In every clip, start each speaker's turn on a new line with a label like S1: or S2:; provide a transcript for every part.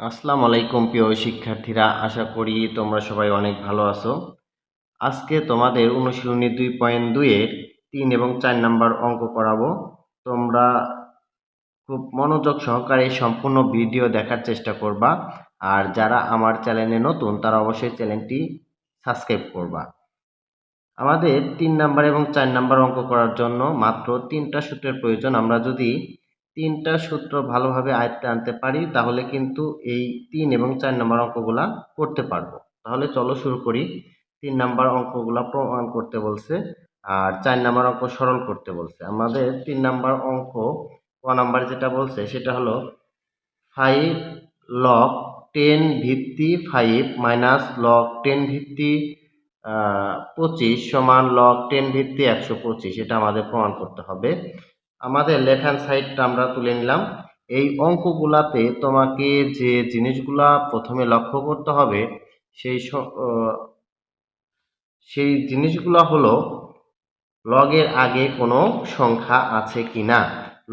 S1: আসসালামু আলাইকুম, প্রিয় শিক্ষার্থীরা। আশা করি তোমরা সবাই অনেক ভালো আছো। আজকে তোমাদের অনুশীলনী দুই পয়েন্ট দুইয়ের তিন এবং চার নাম্বার অঙ্ক করাবো। তোমরা খুব মনোযোগ সহকারে সম্পূর্ণ ভিডিও দেখার চেষ্টা করবা। আর যারা আমার চ্যানেলে নতুন, তারা অবশ্যই চ্যানেলটি সাবস্ক্রাইব করবা। আমাদের তিন নাম্বার এবং চার নাম্বার অঙ্ক করার জন্য মাত্র তিনটা সূত্রের প্রয়োজন। আমরা যদি তিনটা সূত্র ভালোভাবে আয়ত্তে আনতে পারি, তাহলে কিন্তু এই তিন এবং চার নাম্বার অঙ্কগুলা করতে পারব। তাহলে চলো শুরু করি। তিন নাম্বার অঙ্কগুলা প্রমাণ করতে বলছে আর চার নাম্বার অঙ্ক সরল করতে বলছে। আমাদের তিন নাম্বার অঙ্ক ক নাম্বার যেটা বলছে, সেটা হলো ফাইভ লক টেন ভিত্তি ফাইভ মাইনাস লক টেন ভিত্তি পঁচিশ সমান লক টেন ভিত্তি একশো পঁচিশ, এটা আমাদের প্রমাণ করতে হবে। আমাদের লেখান সাইডটা আমরা তুলে নিলাম। এই অঙ্কগুলাতে তোমাকে যে জিনিসগুলা প্রথমে লক্ষ্য করতে হবে, সেই সেই জিনিসগুলো হলো লগের আগে কোনো সংখ্যা আছে কি না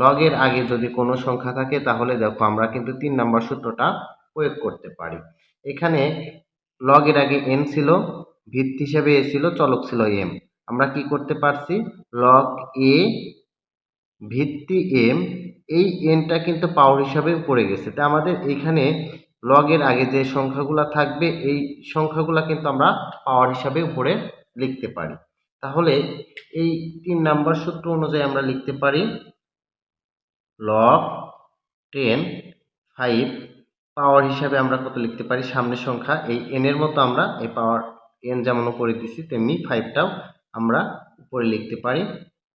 S1: লগের আগে যদি কোনো সংখ্যা থাকে, তাহলে দেখো আমরা কিন্তু তিন নম্বর সূত্রটা প্রয়োগ করতে পারি। এখানে লগের আগে এন ছিল, ভিত্তি হিসেবে এ ছিল, চলক ছিল এম আমরা কি করতে পারছি? লগ এ ভিত্তি এম এই এনটা কিন্তু পাওয়ার হিসাবে পড়ে গেছে। তা আমাদের এখানে লগের আগে যে সংখ্যাগুলো থাকবে, এই সংখ্যাগুলো কিন্তু আমরা পাওয়ার হিসাবে উপরে লিখতে পারি। তাহলে এই তিন নাম্বার সূত্র অনুযায়ী আমরা লিখতে পারি লগ টেন ফাইভ পাওয়ার হিসাবে আমরা কত লিখতে পারি? সামনের সংখ্যা, এই এন এর মতো আমরা এই পাওয়ার এন যেমন উপরে দিছি, তেমনি ফাইভটাও আমরা উপরে লিখতে পারি।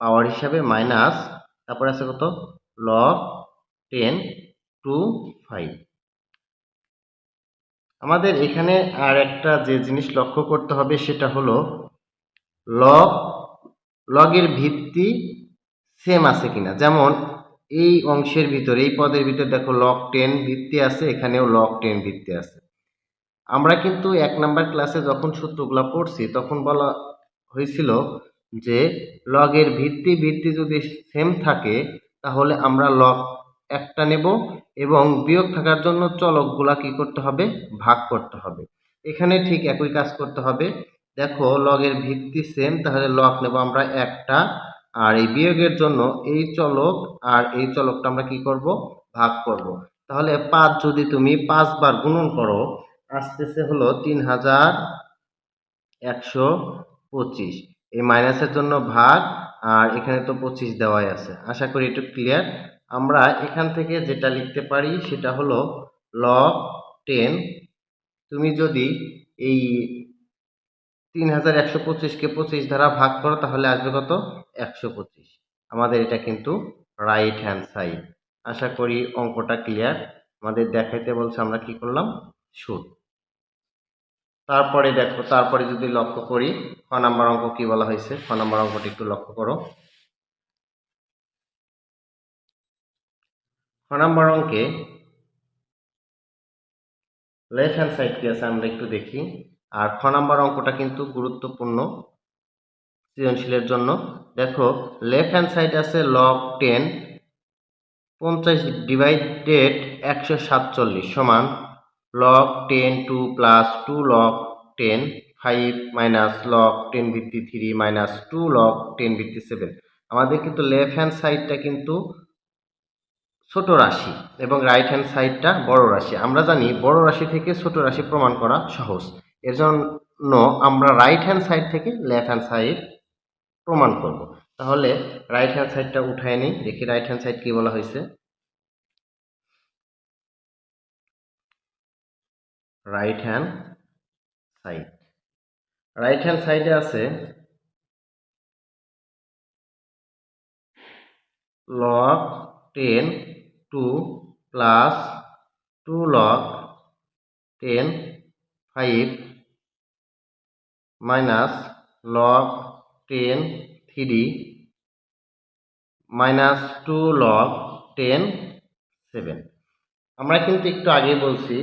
S1: পাওয়ার হিসাবে মাইনাস তারপরে আছে কত? লগ টেন টু ফাইভ আমাদের এখানে আর একটা যে জিনিস লক্ষ্য করতে হবে সেটা হলো লগ লগের ভিত্তি সেম আছে কিনা। যেমন এই অংশের ভিতরে, এই পদের ভিতরে দেখো লগ টেন ভিত্তি আছে, এখানেও লগ টেন ভিত্তি আছে। আমরা কিন্তু এক নাম্বার ক্লাসে যখন সূত্রগুলো পড়ছি, তখন বলা হয়েছিল যে লগের ভিত্তি ভিত্তি যদি সেম থাকে, তাহলে আমরা লগ একটা নেব এবং বিয়োগ থাকার জন্য চলকগুলা কি করতে হবে? ভাগ করতে হবে। এখানে ঠিক একই কাজ করতে হবে। দেখো, লগের ভিত্তি সেম তাহলে লগ নেব আমরা একটা, আর এই বিয়োগের জন্য এই চলক আর এই চলকটা আমরা কি করব? ভাগ করব। তাহলে পাঁচ যদি তুমি পাঁচবার গুণন করো, আসতেছে হলো তিন হাজার একশো পঁচিশ। এই মাইনাসের জন্য ভাগ আর এখানে তো পঁচিশ দেওয়াই আছে। আশা করি একটু ক্লিয়ার আমরা এখান থেকে যেটা লিখতে পারি সেটা হলো লগ টেন তুমি যদি এই তিন হাজার একশো পঁচিশকে পঁচিশ দ্বারা ভাগ করো, তাহলে আসবে কত? একশো পঁচিশ। আমাদের এটা কিন্তু রাইট হ্যান্ড সাইড আশা করি অঙ্কটা ক্লিয়ার আমাদের দেখাইতে বলছে আমরা কি করলাম? শুট তারপরে দেখো, তারপরে যদি লক্ষ্য করি খ নাম্বার অঙ্ক কি বলা হয়েছে? খ নাম্বার অঙ্কটি একটু লক্ষ্য করো। খ নাম্বার অঙ্কে লেফট হ্যান্ড সাইড কি আছে আমরা একটু দেখি। আর খ নাম্বার অঙ্কটা কিন্তু গুরুত্বপূর্ণ সৃজনশীলের জন্য। দেখো লেফট হ্যান্ড সাইড আছে লগ টেন পঞ্চাশ ডিভাইডেড একশো সাতচল্লিশ সমান log ten two plus two log ten five minus log ten ভিত্তি three minus two log ten ভিত্তি সেভেন আমাদের কিন্তু লেফট হ্যান্ড সাইডটা কিন্তু ছোট রাশি এবং রাইট হ্যান্ড সাইডটা বড় রাশি। আমরা জানি বড় রাশি থেকে ছোট রাশি প্রমাণ করা সহজ। এর জন্য আমরা রাইট হ্যান্ড সাইড থেকে লেফট হ্যান্ড সাইড প্রমাণ করব। তাহলে রাইট হ্যান্ড সাইডটা উঠায় নিই। দেখি রাইট হ্যান্ড সাইড কি বলা হয়েছে? Right hand side right hand সাইডে আছে। Log ten two plus two log ten five minus log ten three minus two log ten seven আমরা কিন্তু একটু আগে বলছি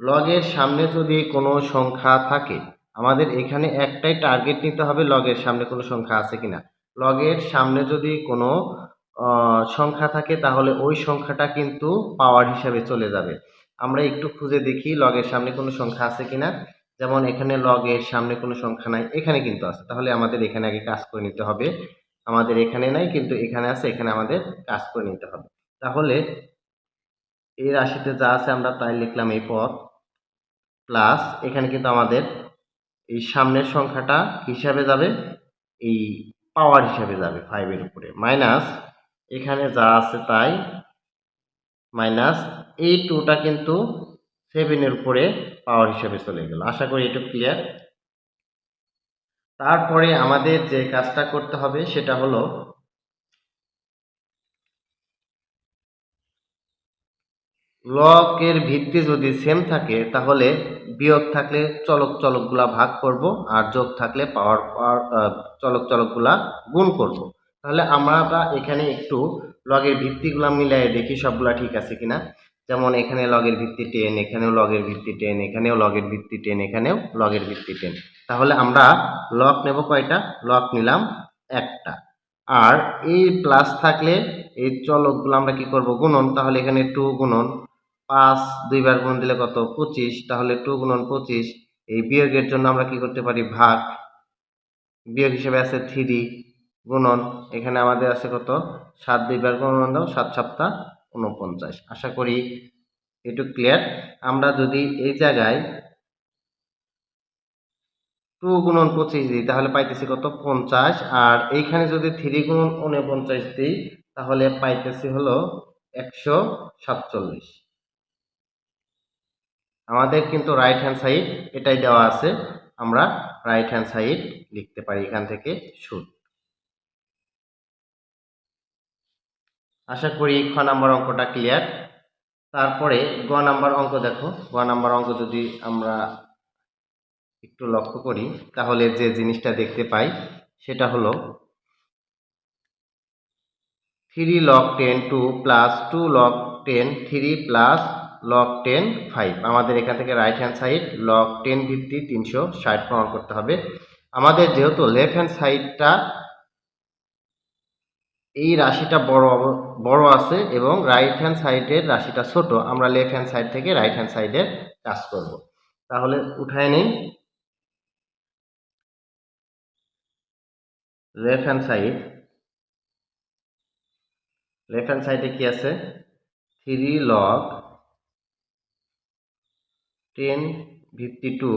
S1: লগের সামনে যদি কোনো সংখ্যা থাকে আমাদের এখানে একটাই টার্গেট নিতে হবে লগের সামনে কোনো সংখ্যা আছে কিনা। লগের সামনে যদি কোনো সংখ্যা থাকে তাহলে ওই সংখ্যাটা কিন্তু পাওয়ার হিসাবে চলে যাবে। আমরা একটু খুঁজে দেখি লগের সামনে কোনো সংখ্যা আছে কিনা। যেমন এখানে লগের সামনে কোনো সংখ্যা নাই, এখানে কিন্তু আছে। তাহলে আমাদের এখানে আগে কাজ করে নিতে হবে। আমাদের এখানে নাই, কিন্তু এখানে আছে, এখানে আমাদের কাজ করে নিতে হবে। তাহলে এই রাশিতে যা আছে আমরা তাই লিখলাম এই পথ প্লাস এখানে কিন্তু আমাদের এই সামনের সংখ্যাটা হিসাবে যাবে, এই পাওয়ার হিসাবে যাবে ফাইভের উপরে। মাইনাস এখানে যা আছে তাই মাইনাস এই টুটা কিন্তু সেভেনের উপরে পাওয়ার হিসাবে চলে গেল। আশা করি এটা ক্লিয়ার তারপরে আমাদের যে কাজটা করতে হবে সেটা হলো লকের ভিত্তি যদি সেম থাকে, তাহলে বিয়োগ থাকলে চলক চলকগুলা ভাগ করব আর যোগ থাকলে পাওয়ার পাওয়ার চলক চলকগুলা গুণ করব। তাহলে আমরা এখানে একটু লগের ভিত্তিগুলা মিলাই দেখি সবগুলা ঠিক আছে কিনা। যেমন এখানে লগের ভিত্তি টেন এখানেও লগের ভিত্তি টেন এখানেও লগের ভিত্তি টেন এখানেও লগের ভিত্তি টেন তাহলে আমরা লক নেব কয়টা? লক নিলাম একটা। আর এই প্লাস থাকলে এই চলকগুলো আমরা কি করব? গুণন। তাহলে এখানে টু গুণন। পাঁচ দুইবার গুণ দিলে কত? পঁচিশ। তাহলে টু গুণন পঁচিশ। এই বিয়োগের জন্য আমরা কি করতে পারি? ভাগ। বিয়োগ হিসেবে আছে থ্রি গুণন। এখানে আমাদের আছে কত? সাত দুইবার গুণন দাও, সাত সপ্তাহ উনপঞ্চাশ আশা করি একটু ক্লিয়ার আমরা যদি এই জায়গায় টু গুণন পঁচিশ দিই, তাহলে পাইতেছি কত? পঞ্চাশ। আর এইখানে যদি থ্রি গুণন উনপঞ্চাশ দিই, তাহলে পাইতেছি হলো একশো সাতচল্লিশ। আমাদের কিন্তু রাইট হ্যান্ড সাইড এটাই দেওয়া আছে। আমরা রাইট হ্যান্ড সাইড লিখতে পারি, এখান থেকে শুট আশা করি খ নাম্বার অঙ্কটা ক্লিয়ার তারপরে গ নাম্বার অঙ্ক দেখো। গ নাম্বার অঙ্ক যদি আমরা একটু লক্ষ্য করি, তাহলে যে জিনিসটা দেখতে পাই, সেটা হলো three log ten two plus two log ten three plus log ten five আমাদের এখান থেকে right hand side log ten ভিত্তি তিনশো ষাট প্রমাণ করতে হবে। আমাদের যেহেতু লেফট হ্যান্ড সাইডটা এই রাশিটা বড় বড় আছে এবং রাইট হ্যান্ড সাইডের রাশিটা ছোট, আমরা লেফট হ্যান্ড সাইড থেকে রাইট হ্যান্ড সাইডের কাজ করব। তাহলে উঠায় নিই। Left hand side left hand সাইডে কি আছে? থ্রি লগ টেন ভিত্তি two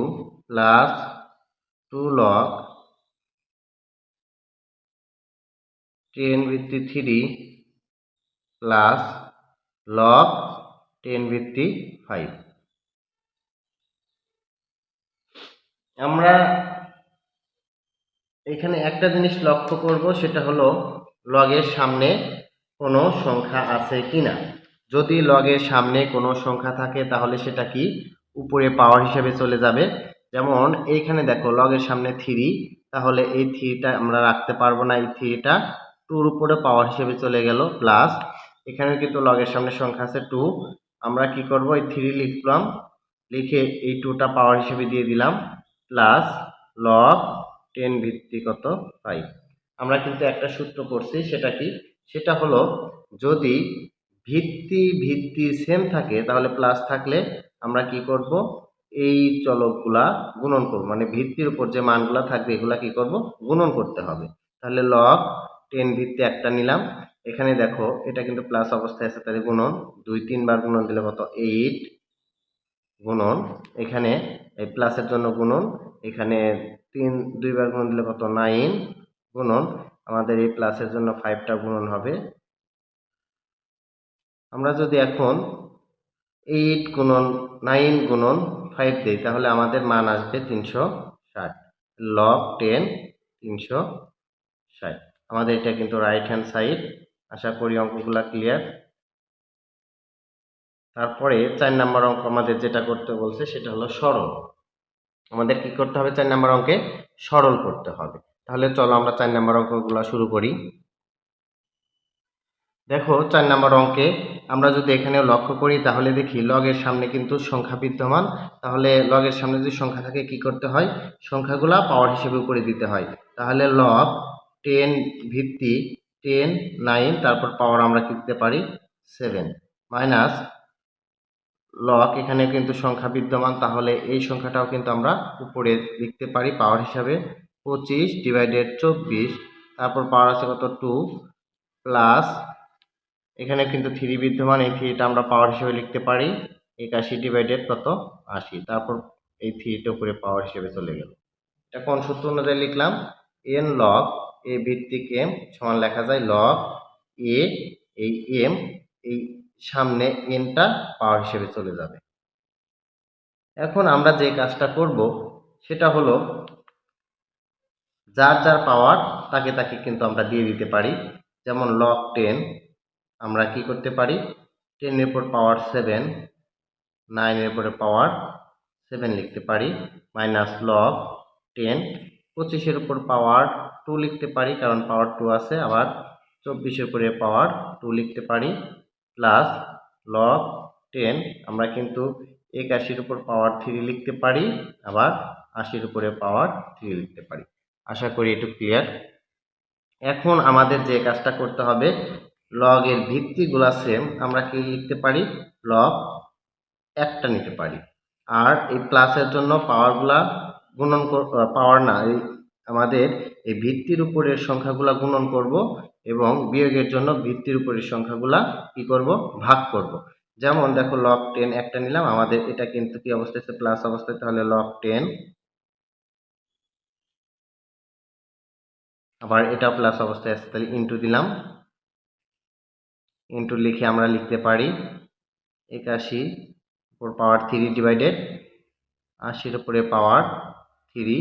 S1: plus two log ten ভিত্তি থ্রি প্লাস লগ টেন ভিত্তি ফাইভ। আমরা এখানে একটা জিনিস লক্ষ্য করব, সেটা হলো লগের সামনে কোনো সংখ্যা আছে কিনা। যদি লগের সামনে কোনো সংখ্যা থাকে, তাহলে সেটা কি? উপরে পাওয়ার হিসেবে চলে যাবে। যেমন এইখানে দেখো লগের সামনে থ্রি তাহলে এই থ্রিটা আমরা রাখতে পারব না। এই থ্রিটা টুর উপরে পাওয়ার হিসেবে চলে গেল প্লাস এখানে কিন্তু লগের সামনে সংখ্যা আছে টু আমরা কি করব? এই থ্রি লিখলাম, লিখে এই টুটা পাওয়ার হিসেবে দিয়ে দিলাম প্লাস লগ টেন ভিত্তিগত ফাইভ আমরা কিন্তু একটা সূত্র করছি, সেটা কি? সেটা হলো, যদি ভিত্তি ভিত্তি সেম থাকে, তাহলে প্লাস থাকলে আমরা কি করব? এই চলকগুলা গুণন করব। মানে ভিত্তির উপর যে মানগুলা থাকবে, এগুলা কি করব? গুণন করতে হবে। তাহলে লগ টেন ভিত্তি একটা নিলাম। এখানে দেখো, এটা কিন্তু প্লাস অবস্থায় আছে, তাহলে গুণন। দুই তিনবার গুণন দিলে কত? এইট গুণন। এখানে এই প্লাসের জন্য গুণন। এখানে তিন দুইবার গুণন দিলে কত? নাইন গুণন। আমাদের এই প্লাসের জন্য ফাইভটা গুণন হবে। আমরা যদি এখন এইট গুণন নাইন গুণন ফাইভ দিই তাহলে আমাদের মান আসবে তিনশো ষাট। লগ টেন তিনশো ষাট। আমাদের এটা কিন্তু রাইট হ্যান্ড সাইড আশা করি অঙ্কগুলা ক্লিয়ার তারপরে চার নাম্বার অঙ্ক আমাদের যেটা করতে বলছে, সেটা হলো সরল। আমাদের কি করতে হবে? চার নাম্বার অঙ্কে সরল করতে হবে। তাহলে চলো আমরা চার নাম্বার অঙ্কগুলো শুরু করি। দেখো, চার নাম্বার অঙ্কে আমরা যদি এখানে লক্ষ্য করি, তাহলে দেখি লগের সামনে কিন্তু সংখ্যা বিদ্যমান। তাহলে লগের সামনে যদি সংখ্যা থাকে, কি করতে হয়? সংখ্যাগুলা পাওয়ার হিসেবে উপরে দিতে হয়। তাহলে লগ টেন ভিত্তি টেন নাইন তারপর পাওয়ার আমরা কি দিতে পারি? সেভেন মাইনাস লক এখানে কিন্তু সংখ্যা বিদ্যমান, তাহলে এই সংখ্যাটাও কিন্তু আমরা উপরে লিখতে পারি পাওয়ার হিসাবে। পঁচিশ ডিভাইডেড চব্বিশ, তারপর পাওয়ার আছে কত? টু প্লাস এখানে কিন্তু থ্রি বিদ্যমান, এই থ্রিটা আমরা পাওয়ার হিসেবে লিখতে পারি। একাশি ডিভাইডেড কত? আশি। তারপর এই থ্রিটা উপরে পাওয়ার হিসেবে চলে গেল। এটা কোন সূত্র অনুযায়ী লিখলাম? এন লগ এ ভিত্তিক এম সমান লেখা যায় লগ এ এই এম এই সামনে এনটা পাওয়ার হিসেবে চলে যাবে। এখন আমরা যে কাজটা করব, সেটা হলো যার যার পাওয়ার তাকে তাকে কিন্তু আমরা দিয়ে দিতে পারি। যেমন লগ টেন আমরা কি করতে পারি? টেনের উপর পাওয়ার সেভেন নাইনের উপরে পাওয়ার সেভেন লিখতে পারি মাইনাস লগ টেন পঁচিশের উপর পাওয়ার টু লিখতে পারি, কারণ পাওয়ার টু আছে, আবার চব্বিশের উপরে পাওয়ার টু লিখতে পারি প্লাস লগ টেন আমরা কিন্তু একাশির উপর পাওয়ার থ্রি লিখতে পারি, আবার আশির উপরে পাওয়ার থ্রি লিখতে পারি। আশা করি একটু ক্লিয়ার এখন আমাদের যে কাজটা করতে হবে লগের ভিত্তিগুলা সেম আমরা কি লিখতে পারি? লগ একটা নিতে পারি। আর এই প্লাসের জন্য পাওয়ারগুলা গুণন পাওয়ার না, এই আমাদের এই ভিত্তির উপরের সংখ্যাগুলা গুণন করব এবং বিয়োগের জন্য ভিত্তির উপরের সংখ্যাগুলা কি করব? ভাগ করব। যেমন দেখো লগ টেন একটা নিলাম, আমাদের এটা কিন্তু কি অবস্থায় প্লাস অবস্থায়, তাহলে লগ টেন আবার এটা প্লাস অবস্থায় আছে, তাহলে ইন্টু দিলাম। ইন্টু লিখে আমরা লিখতে পারি একাশি, উপর পাওয়ার থ্রি ডিভাইডেড আশির উপরে পাওয়ার থ্রি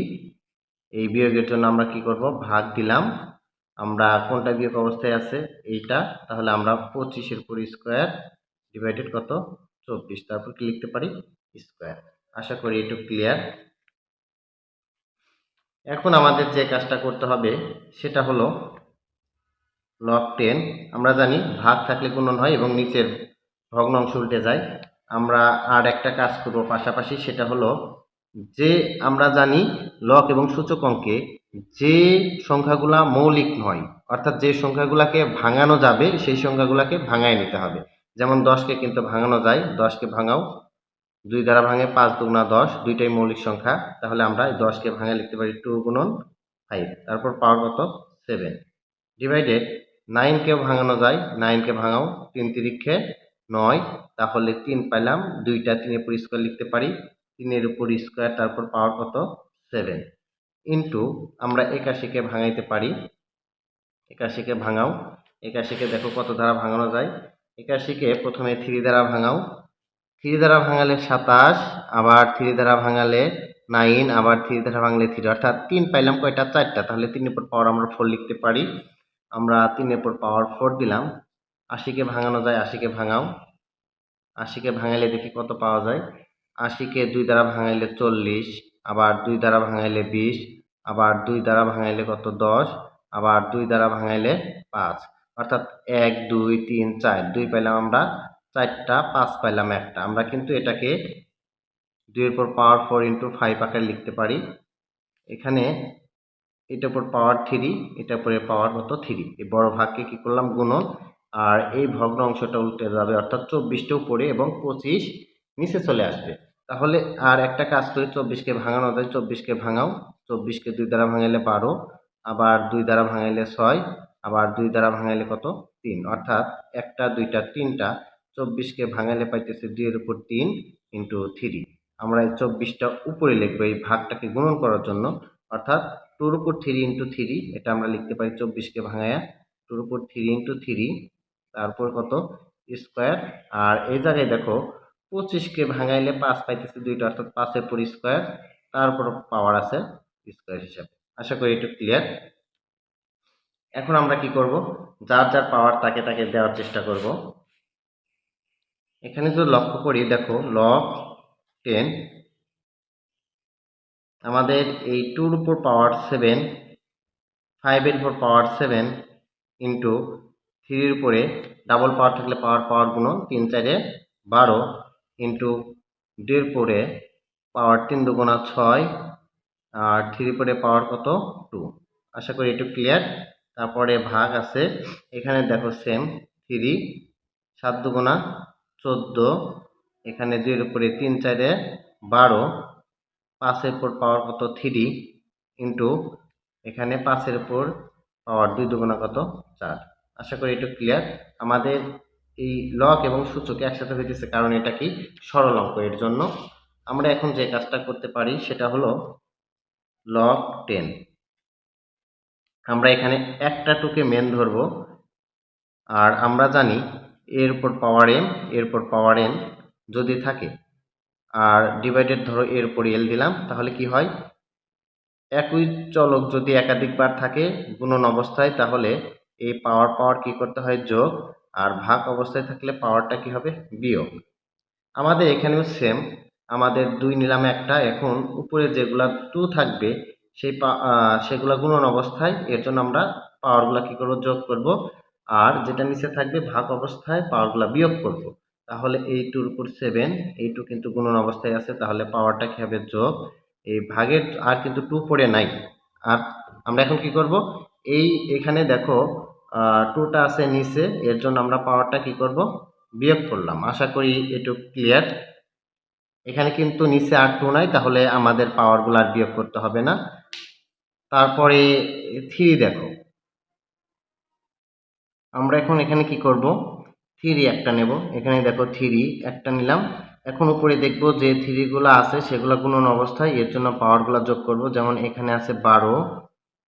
S1: এই বিয়োগের জন্য আমরা কি করব? ভাগ দিলাম। আমরা কোনটা বিয়োগ অবস্থায় আছে? এইটা। তাহলে আমরা পঁচিশের উপর স্কোয়ার ডিভাইডেড কত? চব্বিশ। তারপর কি লিখতে পারি? স্কোয়ার আশা করি একটু ক্লিয়ার এখন আমাদের যে কাজটা করতে হবে, সেটা হলো লগ টেন আমরা জানি ভাগ থাকলে গুণন হয় এবং নিচের ভগ্নাংশ উল্টে যায়। আমরা আর একটা কাজ করব পাশাপাশি, সেটা হলো যে আমরা জানি লক এবং সূচক অঙ্কে যে সংখ্যাগুলা মৌলিক নয়, অর্থাৎ যে সংখ্যাগুলাকে ভাঙানো যাবে, সেই সংখ্যাগুলাকে ভাঙায় নিতে হবে। যেমন দশকে কিন্তু ভাঙানো যায় দশকে ভাঙাও, দুই দ্বারা ভাঙে পাঁচ দুগুণা দশ, দুইটাই মৌলিক সংখ্যা, তাহলে আমরা দশকে ভাঙে লিখতে পারি টু গুণন ফাইভ তারপর পাওয়ার কত? সেভেন ডিভাইডেড নাইনকেও ভাঙানো যায় নাইনকে ভাঙাও, তিন তিরিক্ষে নয়, তাহলে তিন পাইলাম, দুইটা তিনের উপর স্কোয়ার লিখতে পারি, তিনের উপর স্কোয়ার তারপর পাওয়ার কত? সেভেন ইন্টু আমরা একাশিকে ভাঙাইতে পারি একাশিকে ভাঙাও একাশিকে দেখো কত দ্বারা ভাঙানো যায় একাশিকে প্রথমে থ্রি দ্বারা ভাঙাও থ্রি দ্বারা ভাঙালে সাতাশ, আবার থ্রি দ্বারা ভাঙালে নাইন আবার থ্রি দ্বারা ভাঙলে থ্রি অর্থাৎ তিন পাইলাম কয়টা? চারটা, তাহলে তিনের উপর পাওয়ার আমরা ফোর লিখতে পারি আমরা তিনের উপর পাওয়ার ফোর দিলাম। আশিকে ভাঙানো যায়, আশিকে ভাঙাও। আশিকে ভাঙাইলে দেখি কত পাওয়া যায়? আশিকে দুই দ্বারা ভাঙাইলে চল্লিশ, আবার দুই দ্বারা ভাঙাইলে বিশ, আবার দুই দ্বারা ভাঙাইলে কত দশ, আবার দুই দ্বারা ভাঙাইলে পাঁচ। অর্থাৎ এক, দুই, তিন, চার। দুই পাইলাম আমরা চারটা, পাঁচ পাইলাম একটা। আমরা কিন্তু এটাকে দুইয়ের পর পাওয়ার ফোর ইন্টু ফাইভ আকারে লিখতে পারি। এখানে এটার উপর পাওয়ার থ্রি এটার উপরে পাওয়ার কত থ্রি এই বড় ভাগকে কি করলাম? গুণন। আর এই ভগ্ন অংশটা উল্টে যাবে অর্থাৎ চব্বিশটা উপরে এবং পঁচিশ নিচে চলে আসবে। তাহলে আর একটা কাজ করি চব্বিশকে ভাঙানো যায়। চব্বিশকে ভাঙাও। চব্বিশকে দুই দ্বারা ভাঙাইলে বারো, আবার দুই দ্বারা ভাঙাইলে ছয়, আবার দুই দ্বারা ভাঙাইলে কত? তিন। অর্থাৎ একটা, দুইটা, তিনটা। চব্বিশকে ভাঙাইলে পাইতেছে দুইয়ের উপর তিন ইন্টু থ্রি আমরা এই চব্বিশটা উপরে লিখব এই ভাগটাকে গুণন করার জন্য। অর্থাৎ টুর উপর থ্রি ইন্টু থ্রি, এটা আমরা লিখতে পারি চব্বিশকে ভাঙায়া। টুর উপর থ্রি ইন্টু থ্রি, তারপর কত? স্কোয়ার। আর এই জায়গায় দেখো, পঁচিশকে ভাঙাইলে পাঁচ পাইতেছে দুইটা, অর্থাৎ পাঁচের পর স্কোয়ার, তারপর পাওয়ার আছে স্কোয়ার হিসাবে। আশা করি একটু ক্লিয়ার এখন আমরা কি করব? যার যার পাওয়ার তাকে তাকে দেওয়ার চেষ্টা করব। এখানে যদি লক্ষ্য করি, দেখো লক টেন আমাদের এই টুর উপর পাওয়ার সেভেন ফাইভের উপর পাওয়ার সেভেন ইন্টু থ্রির উপরে ডাবল পাওয়ার থাকলে পাওয়ার পাওয়ার গুণ তিন চারে বারো ইন্টু দুইয়ের পরে পাওয়ার তিন দুগুণা ছয়, আর থ্রি পরে পাওয়ার কত? টু আশা করি একটু ক্লিয়ার তারপরে ভাগ আছে, এখানে দেখো সেম থ্রি সাত দুগুণা চোদ্দ, এখানে দুইয়ের উপরে তিন চারে বারো পাঁচের উপর পাওয়ার কত? থ্রি ইন্টু এখানে পাঁচের উপর পাওয়ার দুই দুগুণা কত? চার। আশা করি একটু ক্লিয়ার আমাদের এই লক এবং সূচক একসাথে হইতেছে কারণ এটা কি? সরল অঙ্ক এর জন্য। আমরা এখন যে কাজটা করতে পারি সেটা হলো লক টেন আমরা এখানে একটা টুকে মেন ধরবো। আর আমরা জানি এর উপর পাওয়ার এম এর উপর পাওয়ার এন যদি থাকে আর ডিভাইডেড ধরো এর উপর এল দিলাম, তাহলে কি হয়? একই চলক যদি একাধিকবার থাকে গুণন অবস্থায়, তাহলে এই পাওয়ার পাওয়ার কি করতে হয়? যোগ। আর ভাগ অবস্থায় থাকলে পাওয়ারটা কি হবে? বিয়োগ। আমাদের এখানেও সেম আমাদের দুই নিলাম একটা। এখন উপরে যেগুলা টু থাকবে, সেই সেগুলা গুণন অবস্থায়, এর জন্য আমরা পাওয়ারগুলা কি করব? যোগ করব। আর যেটা নিচে থাকবে, ভাগ অবস্থায় পাওয়ারগুলা বিয়োগ করব। তাহলে এই টুর উপর সেভেন এই টু কিন্তু গুণন অবস্থায় আছে, তাহলে পাওয়ারটা হবে যোগ? এই ভাগের আর কিন্তু টু পড়ে নাই। আর আমরা এখন কি করব? এই এখানে দেখো টুটা আছে নিচে, এর জন্য আমরা পাওয়ারটা কি করব? বিয়োগ করলাম। আশা করি একটু ক্লিয়ার এখানে কিন্তু নিচে আর টু নাই, তাহলে আমাদের পাওয়ারগুলো আর বিয়োগ করতে হবে না। তারপরে থ্রি দেখো। আমরা এখন এখানে কি করব? থ্রি একটা নেব। এখানে দেখো থ্রি একটা নিলাম। এখন উপরে দেখব যে থ্রিগুলো আছে সেগুলো গুণন অবস্থায় এর জন্য পাওয়ারগুলো যোগ করব। যেমন এখানে আছে বারো,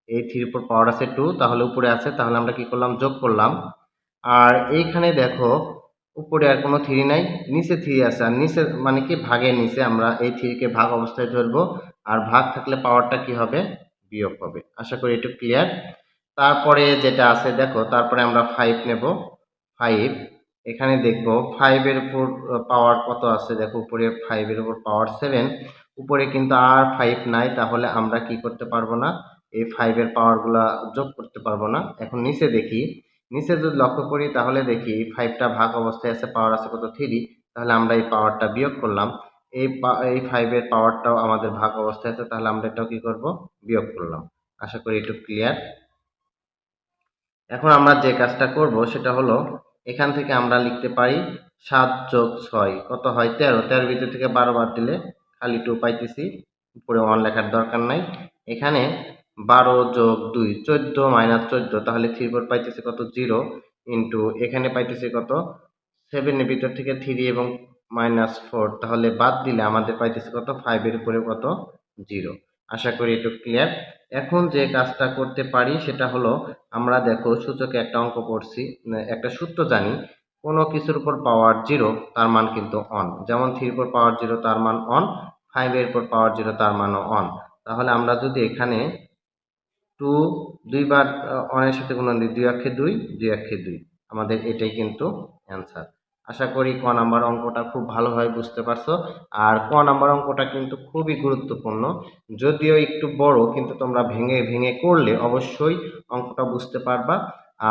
S1: এই থ্রির উপর পাওয়ার আছে টু, তাহলে উপরে আছে, তাহলে আমরা কি করলাম? যোগ করলাম। আর এইখানে দেখো, উপরে আর কোনো থ্রি নাই, নিচে থ্রি আছে। আর নিচে মানে কি? ভাগের নিচে আমরা এই থ্রিকে ভাগ অবস্থায় ধরবো। আর ভাগ থাকলে পাওয়ারটা কি হবে? বিয়োগ হবে। আশা করি একটু ক্লিয়ার তারপরে যেটা আছে, দেখো, তারপরে আমরা ফাইভ নেব। ফাইভ এখানে দেখব ফাইভের উপর পাওয়ার কত আছে? দেখো, উপরে ফাইভের উপর পাওয়ার সেভেন উপরে কিন্তু আর ফাইভ নাই, তাহলে আমরা কি করতে পারব না? এই ফাইভের পাওয়ারগুলা যোগ করতে পারব না। এখন নিচে দেখি, নিচে যদি লক্ষ্য করি, তাহলে দেখি ফাইভটা ভাগ অবস্থায় আছে পাওয়ার আছে কত? থ্রি তাহলে আমরা এই পাওয়ারটা বিয়োগ করলাম। এই এই ফাইভের পাওয়ারটাও আমাদের ভাগ অবস্থায় আছে, তাহলে আমরা এটাও কি করব? বিয়োগ করলাম। আশা করি একটু ক্লিয়ার এখন আমরা যে কাজটা করব, সেটা হলো এখান থেকে আমরা লিখতে পারি সাত যোগ ছয়। কত হয়? তেরো। তেরো ভিতর থেকে বারো বাদ দিলে খালি টু পাইতেছি। উপরে ওয়ান লেখার দরকার নাই। এখানে বারো যোগ দুই, চোদ্দ মাইনাস চোদ্দ। তাহলে থ্রি ফোর পাইতেছি কত? জিরো ইন্টু এখানে পাইতেছি কত? সেভেনের ভিতর থেকে থ্রি এবং মাইনাস ফোর তাহলে বাদ দিলে আমাদের পাইতেছি কত? ফাইভের উপরে কত? জিরো আশা করি একটু ক্লিয়ার এখন যে কাজটা করতে পারি সেটা হলো, আমরা দেখো সূচকে একটা অঙ্ক করছি একটা সূত্র জানি, কোনো কিছুর উপর পাওয়ার জিরো তার মান কিন্তু অন যেমন থ্রির উপর পাওয়ার জিরো তার মান অন ফাইভের উপর পাওয়ার জিরো তার মানও অন তাহলে আমরা যদি এখানে টু দুইবার অনের সাথে গুণন দিই, দুই অক্ষে দুই দুই অক্ষে দুই, আমাদের এটাই কিন্তু অ্যান্সার আশা করি ক নাম্বার অঙ্কটা খুব ভালোভাবে বুঝতে পারছ। আর ক নাম্বার অঙ্কটা কিন্তু খুবই গুরুত্বপূর্ণ। যদিও একটু বড়, কিন্তু তোমরা ভেঙে ভেঙে করলে অবশ্যই অঙ্কটা বুঝতে পারবা।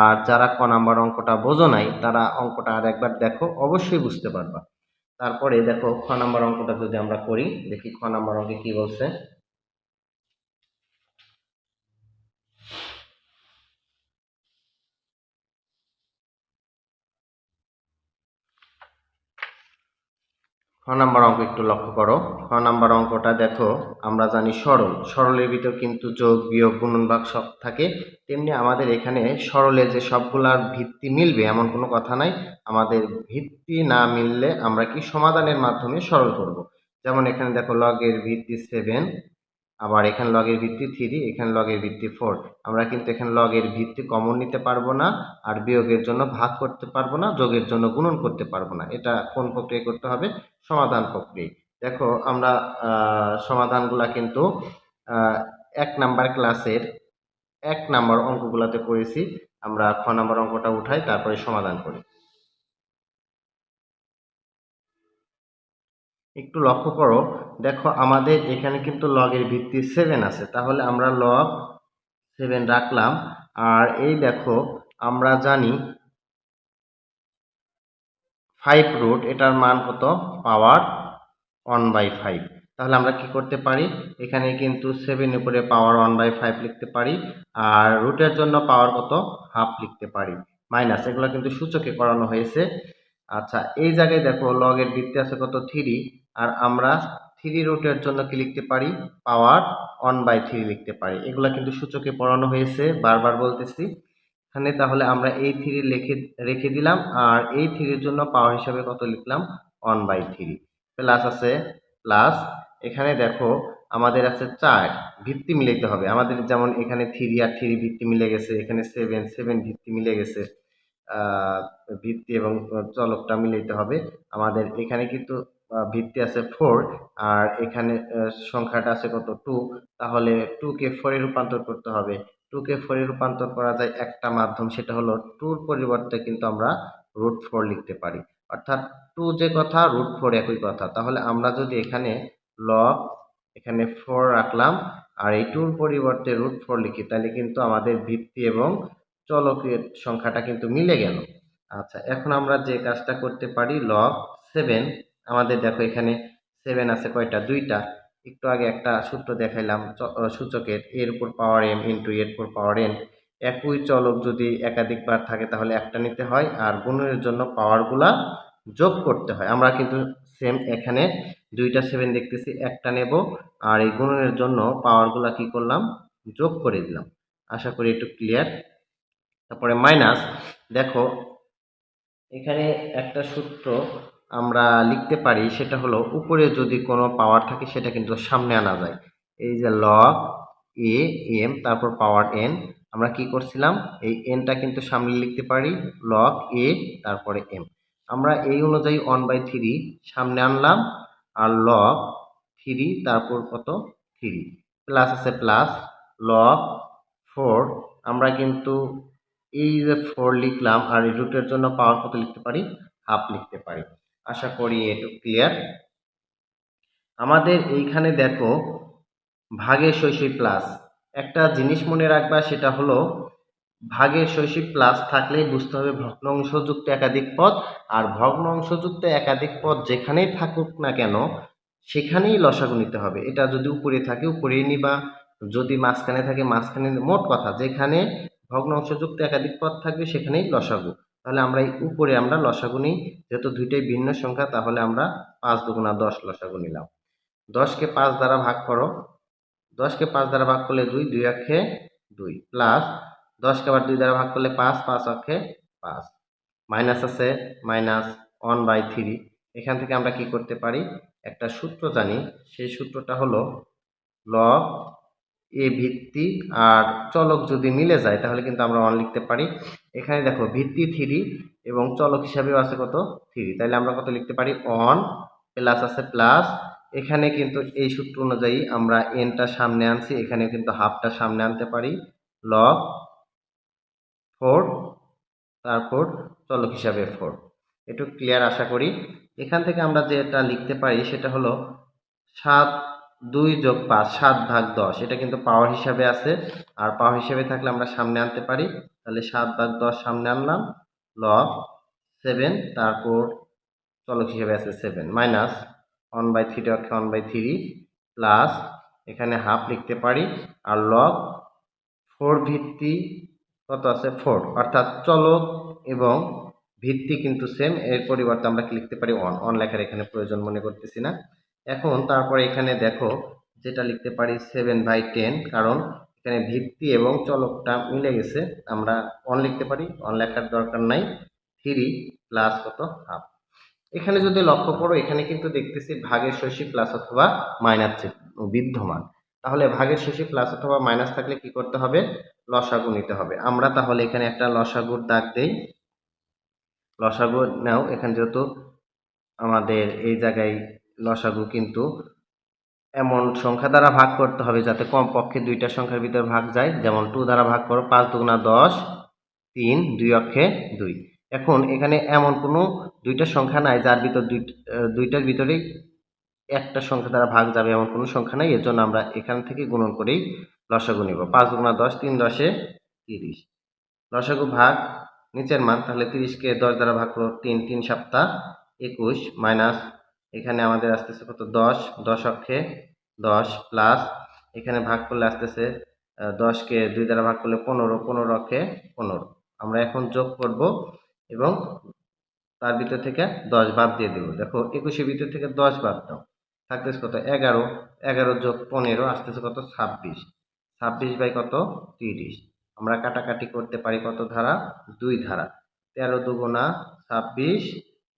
S1: আর যারা ক নাম্বার অঙ্কটা বোঝো নাই, তারা অঙ্কটা আর একবার দেখো, অবশ্যই বুঝতে পারবা। তারপরে দেখো, খ নাম্বার অঙ্কটা যদি আমরা করি, দেখি খ নাম্বার অঙ্কে কি বলছে। নাম্বার অঙ্ক একটু লক্ষ্য করো। খ নাম্বার অঙ্কটা দেখো, আমরা জানি সরল। সরলের ভিতর কিন্তু যোগ, বিয়োগ গুণন ভাগ সব থাকে। তেমনি আমাদের এখানে সরলে যে সবগুলার ভিত্তি মিলবে এমন কোনো কথা নাই। আমাদের ভিত্তি না মিললে আমরা কি সমাধানের মাধ্যমে সরল করব? যেমন এখানে দেখো লগের ভিত্তি সেভেন আবার এখানে লগের ভিত্তি থ্রি এখানে লগের ভিত্তি ফোর আমরা কিন্তু এখানে লগের ভিত্তি কমন নিতে পারব না আর বিয়োগের জন্য ভাগ করতে পারব না, যোগের জন্য গুণন করতে পারব না। এটা কোন প্রক্রিয়া করতে হবে? সমাধান প্রক্রিয়া। দেখো, আমরা সমাধানগুলা কিন্তু এক নাম্বার ক্লাসের এক নাম্বার অঙ্কগুলাতে করেছি। আমরা খ নাম্বার অঙ্কটা উঠাই, তারপরে সমাধান করি। একটু লক্ষ্য করো। দেখো, আমাদের এখানে কিন্তু লগের ভিত্তি সেভেন আছে। তাহলে আমরা লগ সেভেন রাখলাম। আর এই দেখো, আমরা জানি ফাইভ রুট এটার মান কত? পাওয়ার ওয়ান বাই ফাইভ তাহলে আমরা কি করতে পারি? এখানে কিন্তু সেভেন উপরে পাওয়ার ওয়ান বাই ফাইভ লিখতে পারি। আর রুটের জন্য পাওয়ার কত? হাফ লিখতে পারি। মাইনাস এগুলো কিন্তু সূচকে করানো হয়েছে। আচ্ছা এই জায়গায় দেখো লগের ভিত্তি আছে কত? থ্রি আর আমরা থ্রি রুটের জন্য কি লিখতে পারি? পাওয়ার ওয়ান বাই থ্রি লিখতে পারি। এগুলা কিন্তু সূচকে পড়ানো হয়েছে, বারবার বলতেছি। এখানে তাহলে আমরা এই থ্রি লিখে, রেখে দিলাম, আর এই থ্রির জন্য পাওয়ার হিসাবে কত লিখলাম? ওয়ান বাই থ্রি প্লাস আছে প্লাস এখানে দেখো আমাদের আছে চার, ভিত্তি মিলাইতে হবে। আমাদের যেমন এখানে থ্রি আর থ্রি ভিত্তি মিলে গেছে, এখানে সেভেন সেভেন ভিত্তি মিলে গেছে ভিত্তি এবং চলকটা মিলাইতে হবে। আমাদের এখানে কিন্তু ভিত্তি আছে ফোর আর এখানে সংখ্যাটা আছে কত টু তাহলে টু কে ফোরে রূপান্তর করতে হবে। টু কে ফোরে রূপান্তর করা যায় একটা মাধ্যম, সেটা হলো টুর পরিবর্তে কিন্তু আমরা রুট ফোর লিখতে পারি। অর্থাৎ টু যে কথা রুট ফোর একই কথা। তাহলে আমরা যদি এখানে লগ এখানে ফোর রাখলাম, আর এই টুর পরিবর্তে রুট ফোর লিখি, তাহলে কিন্তু আমাদের ভিত্তি এবং চলকের সংখ্যাটা কিন্তু মিলে গেল। আচ্ছা এখন আমরা যে কাজটা করতে পারি লগ সেভেন আমাদের দেখো এখানে সেভেন আছে কয়টা? দুইটা। একটু আগে একটা সূত্র দেখাইলাম সূচকের, এর উপর পাওয়ার এম ইন্টু এর উপর পাওয়ার এন একই চলক যদি একাধিকবার থাকে তাহলে একটা নিতে হয় আর গুণের জন্য পাওয়ারগুলা যোগ করতে হয়। আমরা কিন্তু সেম এখানে দুইটা সেভেন দেখতেছি, একটা নেব আর এই গুণনের জন্য পাওয়ারগুলা কি করলাম? যোগ করে দিলাম। আশা করি একটু ক্লিয়ার তারপরে মাইনাস দেখো, এখানে একটা সূত্র আমরা লিখতে পারি সেটা হলো, উপরে যদি কোনো পাওয়ার থাকে সেটা কিন্তু সামনে আনা যায়। এই যে লগ এ এম তারপর পাওয়ার এন আমরা কি করছিলাম? এই এনটা কিন্তু সামনে লিখতে পারি লগ এ তারপরে এম আমরা এই অনুযায়ী ওয়ান বাই থ্রি সামনে আনলাম, আর লগ থ্রি তারপর কত? থ্রি প্লাস আছে প্লাস লগ ফোর আমরা কিন্তু এই যে ফোর লিখলাম, আর রুটের জন্য পাওয়ার কত লিখতে পারি? হাফ লিখতে পারি। আশা করি একটু ক্লিয়ার আমাদের এইখানে দেখো ভাগের শৈশব প্লাস একটা জিনিস মনে রাখবা, সেটা হলো ভাগের শৈশব প্লাস থাকলেই বুঝতে হবে ভগ্ন অংশযুক্ত একাধিক পদ, আর ভগ্ন অংশযুক্ত একাধিক পদ যেখানেই থাকুক না কেন, সেখানেই লসাগু নিতে হবে। এটা যদি উপরে থাকে, উপরেই নিবা। যদি মাঝখানে থাকে, মাঝখানে মোট কথা, যেখানে ভগ্ন অংশযুক্ত একাধিক পদ থাকবে, সেখানেই লসাগু। তাহলে আমরা এই উপরে আমরা লসাগু নিই। যেহেতু দুইটাই ভিন্ন সংখ্যা, তাহলে আমরা পাঁচ দুগুণা দশ লসাগু নিলাম। দশকে পাঁচ দ্বারা ভাগ করো। দশকে পাঁচ দ্বারা ভাগ করলে দুই দুই অক্ষে দুই প্লাস দশকে আবার দুই দ্বারা ভাগ করলে পাঁচ পাঁচ অক্ষে পাঁচ। মাইনাস আছে, মাইনাস ওয়ান বাই থ্রি। এখান থেকে আমরা কি করতে পারি? একটা সূত্র জানি। সেই সূত্রটা হলো লগ এ ভিত্তি আর চলক যদি মিলে যায়, তাহলে কিন্তু আমরা ওয়ান লিখতে পারি। এখানে দেখো ভিত্তি থ্রি এবং চলক হিসাবেও আছে কত থ্রি। তাহলে আমরা কত লিখতে পারি? অন প্লাস আছে প্লাস। এখানে কিন্তু এই সূত্র অনুযায়ী আমরা এনটা সামনে আনছি এখানে কিন্তু হাফটা সামনে আনতে পারি। লগ ফোর তারপর চলক হিসাবে ফোর। একটু ক্লিয়ার আশা করি। এখান থেকে আমরা যেটা লিখতে পারি সেটা হলো সাত দুই যোগ পাঁচ, সাত ভাগ দশ। এটা কিন্তু পাওয়ার হিসাবে আছে। আর পাওয়ার হিসাবে থাকলে আমরা সামনে আনতে পারি। তাহলে সাত ভাগ দশ সামনে আনলাম লগ সেভেন তারপর চলক হিসেবে আছে seven minus one by three অক্ষে ওয়ান বাই থ্রি প্লাস এখানে হাফ লিখতে পারি, আর লগ ফোর ভিত্তি কত আছে? ফোর অর্থাৎ চলক এবং ভিত্তি কিন্তু সেম এর পরিবর্তে আমরা কি লিখতে পারি? অন অন লেখার এখানে প্রয়োজন মনে করতেছি না। এখন তারপরে এখানে দেখো, যেটা লিখতে পারি সেভেন বাই টেন কারণ এখানে ভিত্তি এবং চলকটা মিলে গেছে। আমরা অন লিখতে পারি অন লেখার দরকার নাই থ্রি প্লাস কত হাফ এখানে যদি লক্ষ্য করো, এখানে কিন্তু দেখতেছি ভাগের শৈশী প্লাস অথবা মাইনাস বিদ্যমান। তাহলে ভাগের শেষে প্লাস অথবা মাইনাস থাকলে কি করতে হবে? লসাগু নিতে হবে। আমরা তাহলে এখানে একটা লসাগুর দাগ দেই। লসাগু, নাও, এখানে যেহেতু আমাদের এই জায়গায় লসাগু কিন্তু এমন সংখ্যা দ্বারা ভাগ করতে হবে যাতে কমপক্ষে দুইটা সংখ্যার ভিতর ভাগ যায়। যেমন টু দ্বারা ভাগ করো, পাঁচ দুগুণা দশ, তিন, দুই অক্ষে দুই। এখন এখানে এমন কোনো দুইটা সংখ্যা নাই, যার ভিতর দুই দুইটার ভিতরেই একটা সংখ্যা দ্বারা ভাগ যাবে এমন কোনো সংখ্যা নাই। এর জন্য আমরা এখান থেকে গুণন করেই লসাগু নিব। পাঁচ দুগুণা দশ, তিন দশে তিরিশ। লসাগু ভাগ নিচের মান, তাহলে তিরিশকে দশ দ্বারা ভাগ করো, তিন তিন সপ্তাহ একুশ, মাইনাস এখানে আমাদের আসতেছে কত? দশ দশ অক্ষে দশ প্লাস এখানে ভাগ করলে আসতেছে দশকে দুই দ্বারা ভাগ করলে পনেরো পনেরো অক্ষে পনেরো। আমরা এখন যোগ করব এবং তার ভিতর থেকে দশ বাদ দিয়ে দেবো। দেখো, একুশের ভিতর থেকে দশ বাদ দাও। থাকতেছে কত? এগারো। এগারো যোগ পনেরো আসতেছে কত? ছাব্বিশ। ছাব্বিশ বাই কত? তিরিশ। আমরা কাটাকাটি করতে পারি কত ধারা? দুই ধারা। তেরো দুগুণা ছাব্বিশ,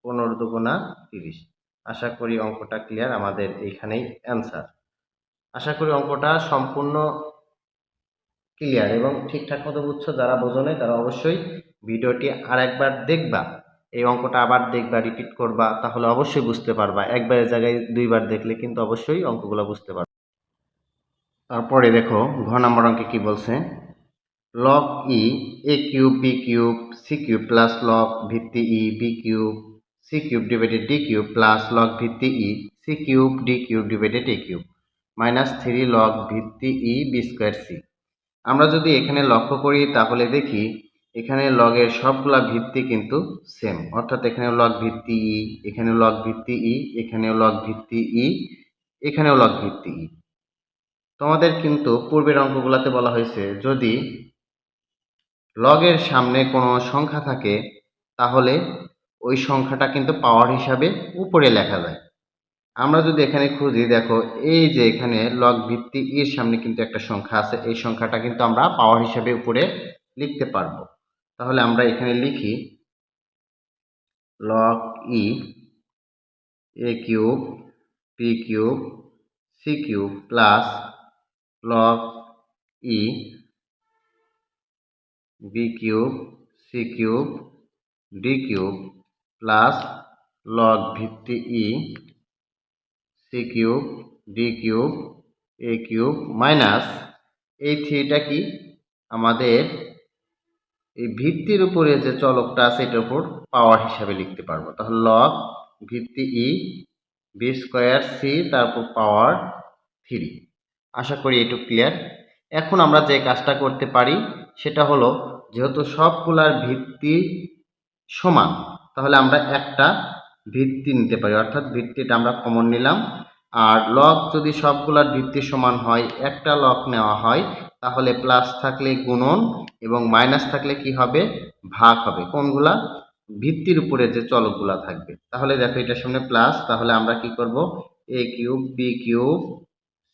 S1: পনেরো দুগুণা তিরিশ। আশা করি অঙ্কটা ক্লিয়ার আমাদের এইখানেই অ্যান্সার আশা করি অঙ্কটা সম্পূর্ণ ক্লিয়ার এবং ঠিকঠাক মতো বুঝছ, যারা বোঝো নাই তারা অবশ্যই ভিডিওটি আর একবার দেখবা। এই অঙ্কটা আবার দেখবা রিপিট করবা, তাহলে অবশ্যই বুঝতে পারবা। একবারের জায়গায় দুইবার দেখলে কিন্তু অবশ্যই অঙ্কগুলো বুঝতে পারবা। তারপরে দেখো, ঘ নম্বর অঙ্কে কি বলছে? Log E A cube B cube C cube plus log ভিত্তি E B cube C cube divided D cube plus log ভিত্তি E C cube D cube divided A cube minus three log ভিত্তি E B square C আমরা যদি এখানে লক্ষ্য করি, তাহলে দেখি এখানে লগের সবগুলা ভিত্তি কিন্তু সেম অর্থাৎ এখানে লগ ভিত্তি ই এখানেও লগ ভিত্তি ই এখানেও লগ ভিত্তি ই এখানেও লগ ভিত্তি ই তোমাদের কিন্তু পূর্বের অঙ্কগুলোতে বলা হয়েছে, যদি লগের সামনে কোনো সংখ্যা থাকে, তাহলে ওই সংখ্যাটা কিন্তু পাওয়ার হিসাবে উপরে লেখা যায়। আমরা যদি এখানে খুঁজি, দেখো, এই যে এখানে লগ ভিত্তি এর সামনে কিন্তু একটা সংখ্যা আছে, এই সংখ্যাটা কিন্তু আমরা পাওয়ার হিসাবে উপরে লিখতে পারব। তাহলে আমরা এখানে লিখি log E A cube P cube C cube plus log E B cube C cube D cube plus log ভিত্তি E C cube D cube A cube minus এই থ্রিটা কি? আমাদের এই ভিত্তির উপরে যে চলকটা আছে, এটার উপর পাওয়ার হিসাবে লিখতে পারব। তাহলে লগ ভিত্তি ই বি স্কোয়ার সি তারপর পাওয়ার থ্রি আশা করি এটুকু ক্লিয়ার এখন আমরা যে কাজটা করতে পারি, সেটা হলো, যেহেতু সবগুলার ভিত্তি সমান তাহলে আমরা একটা ভিত্তি নিতে পারি। অর্থাৎ ভিত্তিটা আমরা কমন নিলাম। আর লক যদি সবগুলার ভিত্তি সমান হয়, একটা লক নেওয়া হয়, তাহলে প্লাস থাকলে গুণন এবং মাইনাস থাকলে কি হবে? ভাগ হবে। কোনগুলা? ভিত্তির উপরে যে চলকগুলা থাকবে। তাহলে দেখো এটার সামনে প্লাস তাহলে আমরা কি করব? A cube B cube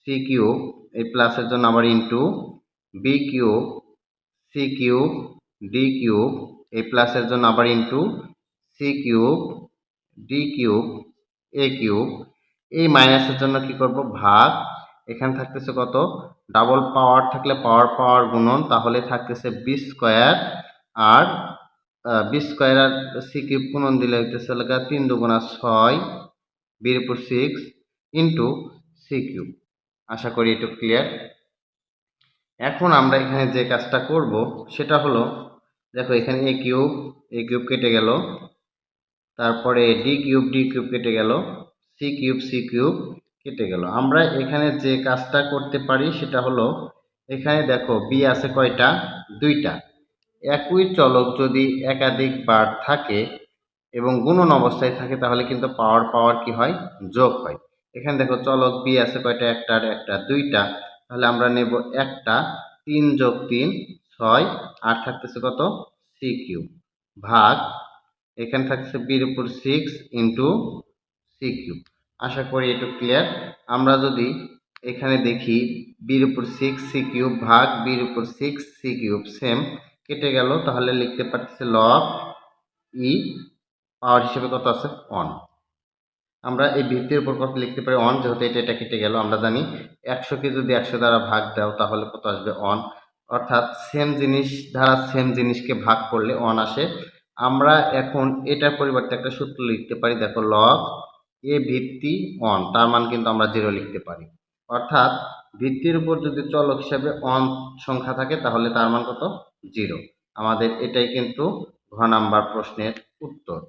S1: C cube এই প্লাসের জন্য আবার into B cube C cube D cube এই প্লাসের জন্য আবার into C cube, D cube, A cube, এই মাইনাসের জন্য কি করব? ভাগ। এখানে থাকতেছে কত? ডাবল পাওয়ার থাকলে পাওয়ার পাওয়ার গুণন, তাহলে থাকতেছে বি স্কোয়ার। আর বি স্কোয়ার আর সি কিউব গুণন দিলে হইতেছে তিন দুগুণা ছয় বির উপর সিক্স ইন্টু সি কিউব। আশা করি একটু ক্লিয়ার এখন আমরা এখানে যে কাজটা করব, সেটা হলো, দেখো এখানে এ কিউব এ কিউব কেটে গেল। তারপরে ডি কিউব ডি কিউব কেটে গেল সি কিউব সি কিউব কেটে গেল। আমরা এখানে যে কাজটা করতে পারি সেটা হলো, এখানে দেখো বি আছে কয়টা? দুইটা। একই চলক যদি একাধিক বার থাকে এবং গুণন অবস্থায় থাকে, তাহলে কিন্তু পাওয়ার পাওয়ার কি হয়? যোগ হয়। এখানে দেখো চলক বি আছে কয়টা? একটা আর একটা দুইটা। তাহলে আমরা নেব একটা, তিন যোগ তিন, ছয় আর থাকতেছে কত? C cube. ভাগ এখানে থাকছে বির উপর সিক্স ইন্টু সি কিউব আশা করি একটু ক্লিয়ার আমরা যদি এখানে দেখি বির উপর সিক্স সি কিউব ভাগ বির উপর সিক্স সি কিউব সেম কেটে গেল, তাহলে লিখতে পারতেছে লগ ই পাওয়ার হিসেবে কত আছে? অন আমরা এই ভিত্তির উপর কত লিখতে পারি? অন যেহেতু এটা এটা কেটে গেল, আমরা জানি একশোকে যদি একশো দ্বারা ভাগ দাও, তাহলে কত আসবে? অন অর্থাৎ সেম জিনিস দ্বারা সেম জিনিসকে ভাগ করলে অন আসে। আমরা এখন এটার পরিবর্তে একটা সূত্র লিখতে পারি, দেখো লগ এ ভিত্তি অন তার মান কিন্তু আমরা জিরো লিখতে পারি। অর্থাৎ ভিত্তির উপর যদি চলক হিসাবে অন সংখ্যা থাকে, তাহলে তার মান কত? জিরো আমাদের এটাই কিন্তু ঘ নাম্বার প্রশ্নের উত্তর।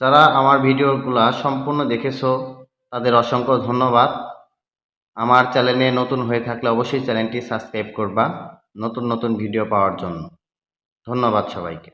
S1: যারা আমার ভিডিওগুলা সম্পূর্ণ দেখেছ, তাদের অসংখ্য ধন্যবাদ। আমার চ্যানেলে নতুন হয়ে থাকলে অবশ্যই চ্যানেলটি সাবস্ক্রাইব করবা নতুন নতুন ভিডিও পাওয়ার জন্য। ধন্যবাদ সবাইকে।